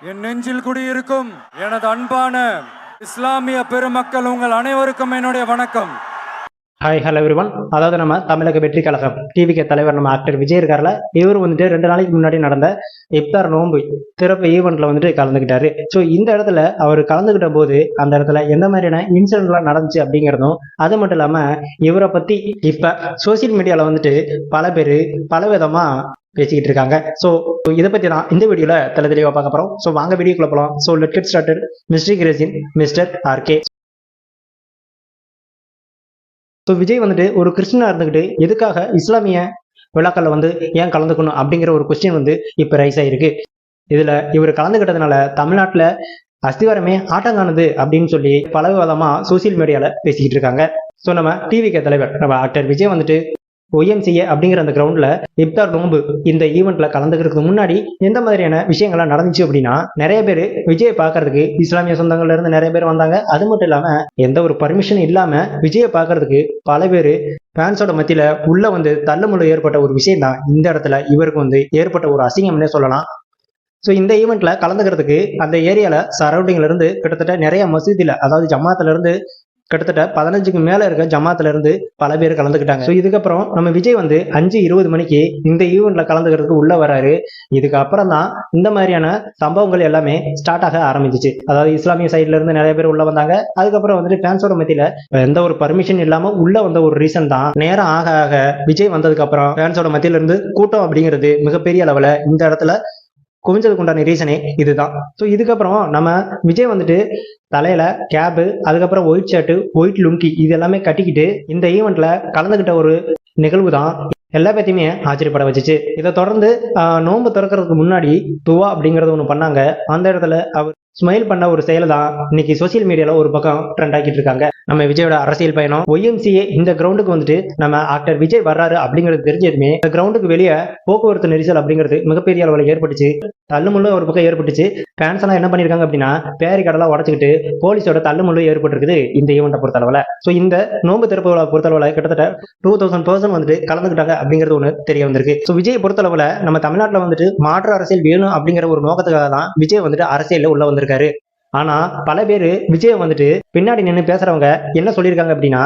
என் நெஞ்சில் குடியிருக்கும் எனது அன்பான இஸ்லாமிய பெருமக்கள் உங்கள் அனைவருக்கும் என்னுடைய வணக்கம். ஹாய் ஹலோ எவ்ரிவன் அதாவது நம்ம தமிழக வெற்றி கழகம் டிவிக்கு தலைவர் நம்ம ஆக்டர் விஜய் இருக்கார்ல. இவர் வந்துட்டு ரெண்டு நாளைக்கு முன்னாடி நடந்த இப்தார் நோன்பு திறப்பு ஈவெண்ட்ல வந்துட்டு கலந்துக்கிட்டாரு ஸோ இந்த இடத்துல அவர் கலந்துக்கிட்ட போது அந்த இடத்துல எந்த மாதிரியான இன்சிடென்ட்லாம் நடந்துச்சு அப்படிங்கிறதும் அது மட்டும் இல்லாம இவரை பத்தி இப்ப சோசியல் மீடியால வந்துட்டு பல பேர் பல விதமா பேசிக்கிட்டு இருக்காங்க ஸோ இதை பற்றி தான் இந்த வீடியோவில் தலை தெளிவாக பார்க்க போகிறோம் ஸோ வாங்க வீடியோக்குள்ள போகலாம் so let get started mister கிரேசின் mister RK so Vijay வந்துட்டு ஒரு கிறிஸ்டினா இருந்துக்கிட்டு எதுக்காக இஸ்லாமிய விழாக்களில் வந்து ஏன் கலந்துக்கணும் அப்படிங்கிற ஒரு கொஸ்டின் வந்து இப்போ ரைஸ் ஆகிருக்கு இதில் இவர் கலந்துக்கிட்டதுனால தமிழ்நாட்டில் அஸ்திவாரமே ஆட்டங்கானது அப்படின்னு சொல்லி பல விதமாக சோசியல் மீடியாவில் பேசிக்கிட்டு இருக்காங்க ஸோ நம்ம டிவிக்கு தலைவர் நம்ம ஆக்டர் விஜய் வந்துட்டு ஒய்எம்சிஏ அப்படிங்கிற அந்த கிரவுண்டில் இப்தார் நோன்பு இந்த ஈவெண்ட்ல கலந்துக்கிறதுக்கு முன்னாடி எந்த மாதிரியான விஷயங்கள்லாம் நடந்துச்சு அப்படின்னா நிறைய பேர் விஜயை பார்க்கறதுக்கு இஸ்லாமிய சொந்தங்கள்ல இருந்து நிறைய பேர் வந்தாங்க. அது மட்டும் இல்லாம எந்த ஒரு பர்மிஷன் இல்லாம விஜயை பார்க்கறதுக்கு பல பேர் ஃபேன்ஸோட மத்தியில உள்ள வந்து தள்ளுமுள்ள ஏற்பட்ட ஒரு விஷயம் தான் இந்த இடத்துல இவருக்கு வந்து ஏற்பட்ட ஒரு அசிங்கம்னே சொல்லலாம். ஸோ இந்த ஈவெண்ட்ல கலந்துக்கிறதுக்கு அந்த ஏரியால சரௌண்டிங்ல இருந்து கிட்டத்தட்ட நிறைய மசூதியில அதாவது ஜமாத்துல இருந்து கிட்டத்தட்ட பதினஞ்சுக்கு மேல இருக்க ஜமாத்துல இருந்து பல பேர் கலந்துக்கிட்டாங்க. ஸோ இதுக்கப்புறம் நம்ம விஜய் வந்து அஞ்சு இருபது மணிக்கு இந்த ஈவெண்ட்ல கலந்துக்கிறதுக்கு உள்ள வராரு. இதுக்கப்புறம் தான் இந்த மாதிரியான சம்பவங்கள் எல்லாமே ஸ்டார்ட் ஆக ஆரம்பிச்சிச்சு. அதாவது இஸ்லாமிய சைட்ல இருந்து நிறைய பேர் உள்ள வந்தாங்க. அதுக்கப்புறம் வந்துட்டு ஃபேன்ஸோட மத்தியில எந்த ஒரு பர்மிஷன் இல்லாம உள்ள வந்த ஒரு ரீசன் தான் நேரம் ஆக ஆக விஜய் வந்ததுக்கு அப்புறம் ஃபேன்ஸோட மத்தியில இருந்து கூட்டம் அப்படிங்கிறது மிகப்பெரிய அளவுல இந்த இடத்துல குவிஞ்சதுக்கு உண்டான ரீசனே இதுதான். ஸோ இதுக்கப்புறம் நம்ம விஜய் வந்துட்டு தலையில கேபு அதுக்கப்புறம் ஒயிட் ஷர்ட்டு ஒயிட் லுங்கி இது எல்லாமே கட்டிக்கிட்டு இந்த ஈவெண்ட்ல கலந்துக்கிட்ட ஒரு நிகழ்வு தான் எல்லா பேத்தையுமே ஆச்சரியப்பட வச்சுச்சு. இதை தொடர்ந்து நோன்பு திறக்கிறதுக்கு முன்னாடி துவா அப்படிங்கறது ஒன்று பண்ணாங்க. அந்த இடத்துல அவர் ஸ்மைல் பண்ண ஒரு செயலை தான் இன்னைக்கு சோசியல் மீடியால ஒரு பக்கம் ட்ரெண்ட் ஆக்கிட்டு இருக்காங்க. நம்ம விஜயோட அரசியல் பயணம் ஒய்எம்சிஏ இந்த கிரவுண்டுக்கு வந்துட்டு நம்ம ஆக்டர் விஜய் வர்றாரு அப்படிங்கிறது தெரிஞ்சதுமே இந்த கிரவுண்டுக்கு வெளியே போக்குவரத்து நெரிசல் அப்படிங்கிறது மிகப்பெரிய அளவில் ஏற்பட்டுச்சு. தள்ளுமுள்ளு ஒரு பக்கம் ஏற்பட்டுச்சு. ஃபேன்ஸ் எல்லாம் என்ன பண்ணிருக்காங்க அப்படின்னா பேரி கடலாம் உடச்சிக்கிட்டு போலீஸோட தள்ளுமுள்ளு ஏற்பட்டிருக்குது இந்த ஈவெண்ட்டை பொறுத்தளவில். ஸோ இந்த நோன்பு திறப்பு விழா பொறுத்தளவில் கிட்டத்தட்ட டூ தௌசண்ட் பர்சன்ட் வந்துட்டு கலந்துக்கிட்டாங்க அப்படிங்கிறது ஒன்று தெரிய வந்திருக்கு. ஸோ விஜய் பொறுத்தளவில் நம்ம தமிழ்நாட்டில் வந்துட்டு மாற்று அரசியல் வேணும் அப்படிங்கிற ஒரு நோக்கத்துக்காக தான் விஜய் வந்துட்டு அரசியலில் உள்ள வந்திருக்கு இருக்காரு. ஆனா பல பேர் விஜய் வந்துட்டு பின்னாடி நின்று பேசுறவங்க என்ன சொல்லியிருக்காங்க அப்படின்னா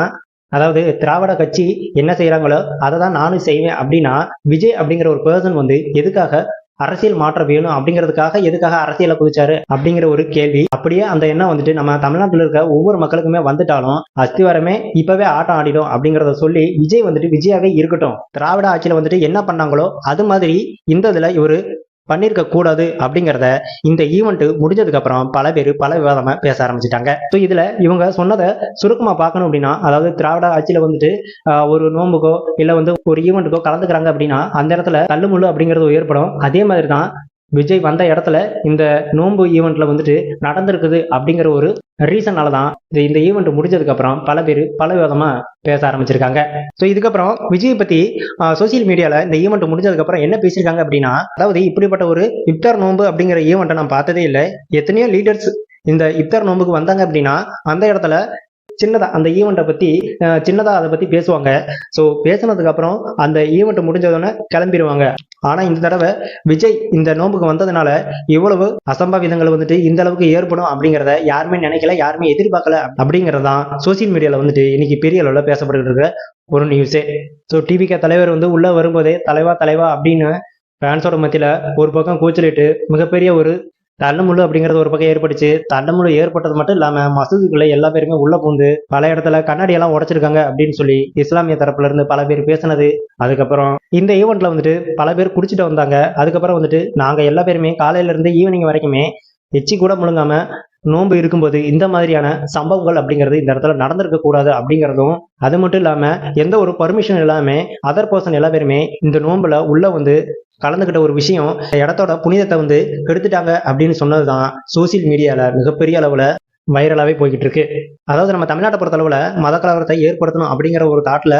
அதாவது திராவிட கட்சி என்ன செய்யறாங்களோ அதை தான் நானும் செய்வேன் அப்படின்னா விஜய் அப்படிங்கிற ஒரு பர்சன் வந்து எதுக்காக அரசியல் மாற்றம் வேணும் அப்படிங்கிறதுக்காக எதுக்காக அரசியலை குதிச்சாரு அப்படிங்கிற ஒரு கேள்வி. அப்படியே அந்த எண்ணம் வந்துட்டு நம்ம தமிழ்நாட்டில் இருக்க ஒவ்வொரு மக்களுக்குமே வந்துட்டாலும் அஸ்திவாரமே இப்பவே ஆட்டம் ஆடிடும் அப்படிங்கிறத சொல்லி விஜய் வந்துட்டு விஜயாவே இருக்கட்டும். திராவிட ஆட்சியில வந்துட்டு என்ன பண்ணாங்களோ அது மாதிரி இந்த இதுல இவரு பண்ணியிருக்க கூடாது அப்படிங்கிறத இந்த ஈவெண்ட் முடிஞ்சதுக்கு அப்புறம் பல பேர் பல விவாதமா பேச ஆரம்பிச்சிட்டாங்க. ஸோ இதுல இவங்க சொன்னதை சுருக்கமா பார்க்கணும் அப்படின்னா அதாவது திராவிட ஆட்சியில வந்துட்டு ஒரு நோம்புக்கோ இல்ல வந்து ஒரு ஈவெண்ட்டுக்கோ கலந்துக்கிறாங்க அப்படின்னா அந்த இடத்துல தள்ளுமுள்ளு அப்படிங்கிறது ஏற்படும். அதே மாதிரி தான் விஜய் வந்த இடத்துல இந்த நோன்பு ஈவெண்ட்ல வந்துட்டு நடந்திருக்குது அப்படிங்கிற ஒரு ரீசனால தான் இந்த ஈவெண்ட் முடிஞ்சதுக்கு அப்புறம் பல பேர் பல விதமா பேச ஆரம்பிச்சிருக்காங்க. ஸோ இதுக்கப்புறம் விஜய் பத்தி சோசியல் மீடியால இந்த ஈவெண்ட் முடிஞ்சதுக்கு அப்புறம் என்ன பேசியிருக்காங்க அப்படின்னா அதாவது இப்படிப்பட்ட ஒரு இப்தார் நோன்பு அப்படிங்கிற ஈவெண்ட்டை நான் பார்த்ததே இல்லை. எத்தனையோ லீடர்ஸ் இந்த இப்தார் நோன்புக்கு வந்தாங்க அப்படின்னா அந்த இடத்துல சின்னதா அந்த ஈவெண்ட்டை பத்தி சின்னதாக சின்னதா அதை பத்தி பேசுவாங்க. ஸோ பேசினதுக்கப்புறம் அந்த ஈவெண்ட் முடிஞ்சதுன்னு கிளம்பிடுவாங்க ஆனா இந்த தடவை விஜய் இந்த நோம்புக்கு வந்ததுனால இவ்வளவு அசம்பாவிதங்கள் வந்துட்டு இந்த அளவுக்கு ஏற்படும் அப்படிங்கிறத யாருமே நினைக்கல யாருமே எதிர்பார்க்கல அப்படிங்கறதான் சோசியல் மீடியால வந்துட்டு இன்னைக்கு பெரிய அளவில் பேசப்பட்டு ஒரு நியூஸே ஸோ டிவிக்கு தலைவர் வந்து உள்ள வரும்போதே தலைவா தலைவா அப்படின்னு ஃபேன்ஸோட மத்தியில் ஒரு பக்கம் கூச்சலிட்டு மிகப்பெரிய ஒரு தள்ளமுள்ளு அப்படிங்கிறது ஒரு பக்கம் ஏற்பட்டுச்சு. தள்ளமுள்ளு ஏற்பட்டது மட்டும் இல்லாம மசூதிக்குள்ள எல்லா பேருமே உள்ள பூந்து பல இடத்துல கண்ணாடி எல்லாம் உடைச்சிருக்காங்க அப்படின்னு சொல்லி இஸ்லாமிய தரப்புல இருந்து பல பேர் பேசினது. அதுக்கப்புறம் இந்த ஈவெண்ட்ல வந்துட்டு பல பேர் குடிச்சிட்டு வந்தாங்க. அதுக்கப்புறம் வந்துட்டு நாங்க எல்லா பேருமே காலையில இருந்து ஈவினிங் வரைக்குமே எச்சி கூட முழுங்காம நோன்பு இருக்கும்போது இந்த மாதிரியான சம்பவங்கள் அப்படிங்கிறது இந்த இடத்துல நடந்திருக்க கூடாது அப்படிங்கிறதும் அது மட்டும் இல்லாம எந்த ஒரு பர்மிஷன் இல்லாம அதர் பர்சன் எல்லா பேருமே இந்த நோன்புல உள்ள வந்து கலந்துக்கிட்ட ஒரு விஷயம் இடத்தோட புனிதத்தை வந்து கெடுத்துட்டாங்க அப்படின்னு சொன்னதுதான் சோசியல் மீடியால மிகப்பெரிய அளவுல வைரலாவே போய்கிட்டு இருக்கு. அதாவது நம்ம தமிழ்நாட்டை பொறுத்தளவுல மத கலவரத்தை ஏற்படுத்தணும் அப்படிங்கிற ஒரு தாட்ல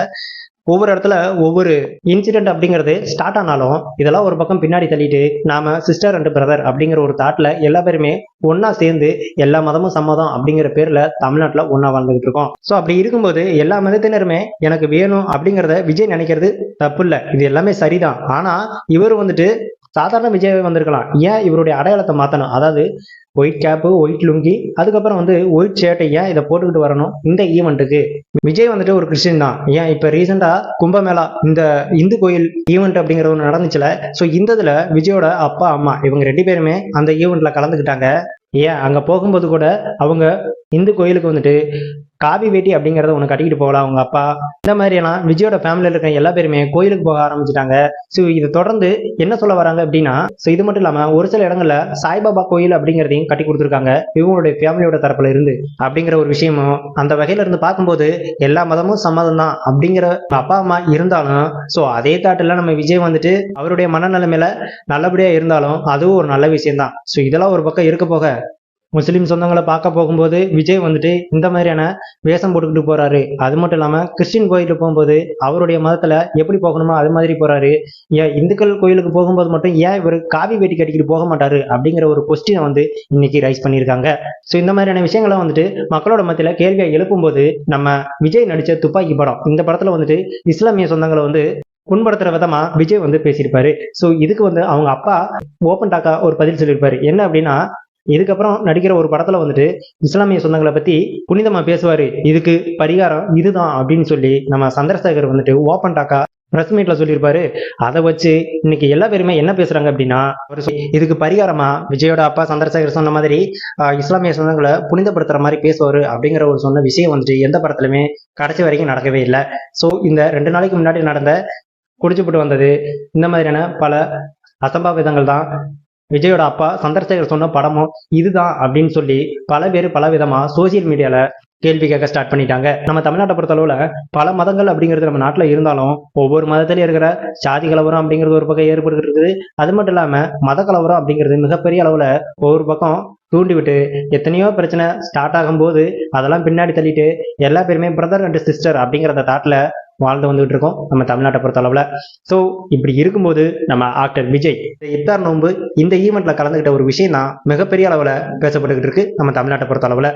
ஒவ்வொரு இடத்துல ஒவ்வொரு இன்சிடென்ட் அப்படிங்கிறது ஸ்டார்ட் ஆனாலும் இதெல்லாம் ஒரு பக்கம் பின்னாடி தள்ளிட்டு நாம சிஸ்டர் அண்ட் பிரதர் அப்படிங்கிற ஒரு தாட்ல எல்லா பேருமே ஒன்னா சேர்ந்து எல்லா மதமும் சம்மதம் அப்படிங்கிற பேர்ல தமிழ்நாட்டில் ஒன்னா வாழ்ந்துகிட்டு இருக்கோம். ஸோ அப்படி இருக்கும்போது எல்லா மதத்தினருமே எனக்கு வேணும் அப்படிங்கிறத விஜய் நினைக்கிறது தப்பு இல்லை. இது எல்லாமே சரிதான். ஆனா இவர் வந்துட்டு சாதாரண விஜயாவே வந்திருக்கலாம். ஏன் இவருடைய அடையாளத்தை மாற்றணும் அதாவது ஒயிட் கேப்பு ஒயிட் லுங்கி அதுக்கப்புறம் வந்து ஒயிட் ஷர்ட்டை ஏன் இதை போட்டுக்கிட்டு வரணும்? இந்த ஈவெண்ட்டுக்கு விஜய் வந்துட்டு ஒரு கிறிஸ்டின் தான். ஏன் இப்போ ரீசெண்டாக கும்பமேளா இந்த இந்து கோயில் ஈவெண்ட் அப்படிங்கிற ஒன்று நடந்துச்சுல ஸோ இந்த இதில் விஜயோட அப்பா அம்மா இவங்க ரெண்டு பேருமே அந்த ஈவெண்ட்டில் கலந்துக்கிட்டாங்க. ஏன் அங்கே போகும்போது கூட அவங்க இந்து கோயிலுக்கு வந்துட்டு காவி வேட்டி அப்படிங்கிறத ஒன்று கட்டிக்கிட்டு போகலாம். அவங்க அப்பா இந்த மாதிரியெல்லாம் விஜயோட ஃபேமிலியில் இருக்க எல்லா பேருமே கோயிலுக்கு போக ஆரம்பிச்சிட்டாங்க. ஸோ இது தொடர்ந்து என்ன சொல்ல வராங்க அப்படின்னா ஸோ இது மட்டும் இல்லாமல் ஒரு சில இடங்களில் சாய்பாபா கோயில் அப்படிங்கிறதையும் கட்டி கொடுத்துருக்காங்க. இவங்களுடைய ஃபேமிலியோட தரப்புல இருந்து அப்படிங்கிற ஒரு விஷயமும் அந்த வகையில இருந்து பார்க்கும்போது எல்லா மதமும் சம்மதம் தான் அப்படிங்கிற அப்பா அம்மா இருந்தாலும் ஸோ அதே தாட்டில் நம்ம விஜய் வந்துட்டு அவருடைய மனநிலைமையில நல்லபடியா இருந்தாலும் அதுவும் ஒரு நல்ல விஷயம் தான் ஸோ இதெல்லாம் ஒரு பக்கம் இருக்க போக முஸ்லீம் சொந்தங்களை பார்க்க போகும்போது விஜய் வந்துட்டு இந்த மாதிரியான வேஷம் போட்டுக்கிட்டு போறாரு. அது மட்டும் இல்லாம கிறிஸ்டின் கோயிலுக்கு போகும்போது அவருடைய மதத்துல எப்படி போகணுமோ அது மாதிரி போறாரு. ஏன் இந்துக்கள் கோயிலுக்கு போகும்போது மட்டும் ஏன் இவர் காவி வேட்டி கட்டிக்கிட்டு போக மாட்டாரு அப்படிங்கிற ஒரு கொஸ்டினை வந்து இன்னைக்கு ரைஸ் பண்ணியிருக்காங்க. ஸோ இந்த மாதிரியான விஷயங்களை வந்துட்டு மக்களோட மத்தியில கேள்வியை எழுப்பும்போது நம்ம விஜய் நடிச்ச துப்பாக்கி படம் இந்த படத்துல வந்துட்டு இஸ்லாமிய சொந்தங்களை வந்து புண்படுத்துற விதமா விஜய் வந்து பேசியிருப்பாரு. ஸோ இதுக்கு வந்து அவங்க அப்பா ஓப்பன் டாக்கா ஒரு பதில் சொல்லியிருப்பாரு. என்ன அப்படின்னா இதுக்கப்புறம் நடிக்கிற ஒரு படத்துல வந்துட்டு இஸ்லாமிய சொந்தங்களை பத்தி புனிதமா பேசுவாரு. இதுக்கு பரிகாரம் இதுதான் அப்படின்னு சொல்லி நம்ம சந்திரசேகர் வந்துட்டு ஓப்பன் டாக்கா பிரஸ் மீட்ல சொல்லியிருப்பாரு. அதை வச்சு இன்னைக்கு எல்லா பேருமே என்ன பேசுறாங்க அப்படின்னா அவர் இதுக்கு பரிகாரமா விஜயோட அப்பா சந்திரசேகர் சொன்ன மாதிரி இஸ்லாமிய சொந்தங்களை புனிதப்படுத்துற மாதிரி பேசுவாரு அப்படிங்கிற ஒரு சொன்ன விஷயம் வந்துட்டு எந்த படத்துலயுமே கடைசி வரைக்கும் நடக்கவே இல்லை. ஸோ இந்த ரெண்டு நாளைக்கு முன்னாடி நடந்த குடிச்சுப்பட்டு வந்தது இந்த மாதிரியான பல அசம்பாவிதங்கள் தான் விஜயோட அப்பா சந்திரசேகர் சொன்ன படமும் இதுதான் அப்படின்னு சொல்லி பல பேர் பல விதமா சோசியல் மீடியால கேள்வி கேட்க ஸ்டார்ட் பண்ணிட்டாங்க. நம்ம தமிழ்நாட்டை பொறுத்தளவுல பல மதங்கள் அப்படிங்கிறது நம்ம நாட்டுல இருந்தாலும் ஒவ்வொரு மதத்திலயும் இருக்கிற சாதி கலவரம் அப்படிங்கிறது ஒரு பக்கம் ஏற்படுகிறது. அது மட்டும் இல்லாம மத கலவரம் அப்படிங்கிறது மிகப்பெரிய அளவுல ஒவ்வொரு பக்கம் தூண்டிவிட்டு எத்தனையோ பிரச்சனை ஸ்டார்ட் ஆகும்போது அதெல்லாம் பின்னாடி தள்ளிட்டு எல்லா பேருமே பிரதர் அண்ட் சிஸ்டர் அப்படிங்கிறத தாட்டில் வாழ்ந்து வந்துகிட்டு இருக்கோம். நம்ம தமிழ்நாட்டை பொறுத்த அளவுல ஸோ இப்படி இருக்கும்போது நம்ம ஆக்டர் விஜய் இத்தார் நோன்பு இந்த ஈவெண்ட்ல கலந்துக்கிட்ட ஒரு விஷயம் தான் மிகப்பெரிய அளவுல பேசப்பட்டுக்கிட்டு இருக்கு. நம்ம தமிழ்நாட்டை பொறுத்த அளவுல